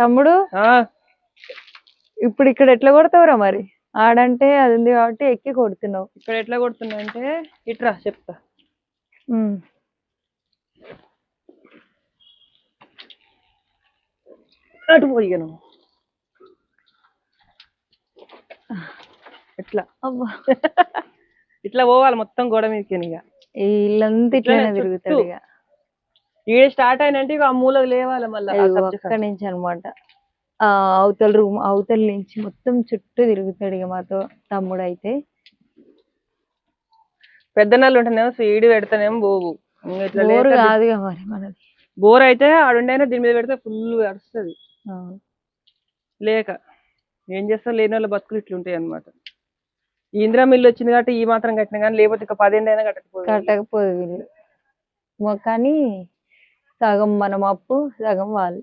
తమ్ముడు? ఇప్పుడు ఇక్కడ ఎట్లా కొడతావురా మరి? ఆడంటే అది ఉంది కాబట్టి ఎక్కి కొడుతున్నావు. ఇక్కడ ఎట్లా కొడుతున్నా అంటే ఇట్రా చెప్తా. అటు పోయిగను ఇట్లా అబ్బా ఇట్లా పోవాలి మొత్తం గోడ మీదకి ఇక. ఇట్లానే ఇట్లనే తిరుగుతాడు. ఇక. ఈడ స్టార్ట్ అయినంటే ఇక ఆ మూలకు లేవాలి మళ్ళీ అక్కడి నుంచి అనమాట ఆ అవతల రూమ్ అవతల నుంచి మొత్తం చుట్టూ తిరుగుతాడు ఇక మాతో తమ్ముడు అయితే పెద్ద నెలలు ఉంటేనేమో స్పీడ్ పెడతానేమో ఇట్లా బోరు కాదుగా మరి మనది. బోర్ అయితే ఆడుండైనా దీని మీద పెడితే ఫుల్ అరుస్తుంది. లేక ఏం చేస్తా లేని వాళ్ళ బతుకులు ఇట్లుంటాయి అనమాట ఇందిరా మిల్లు వచ్చింది కాబట్టి ఈ మాత్రం కట్టిన కానీ లేకపోతే ఇక అయినా కట్టకపోదు. కట్టకపోదు వీళ్ళు. కానీ సగం మనం అప్పు సగం వాళ్ళు.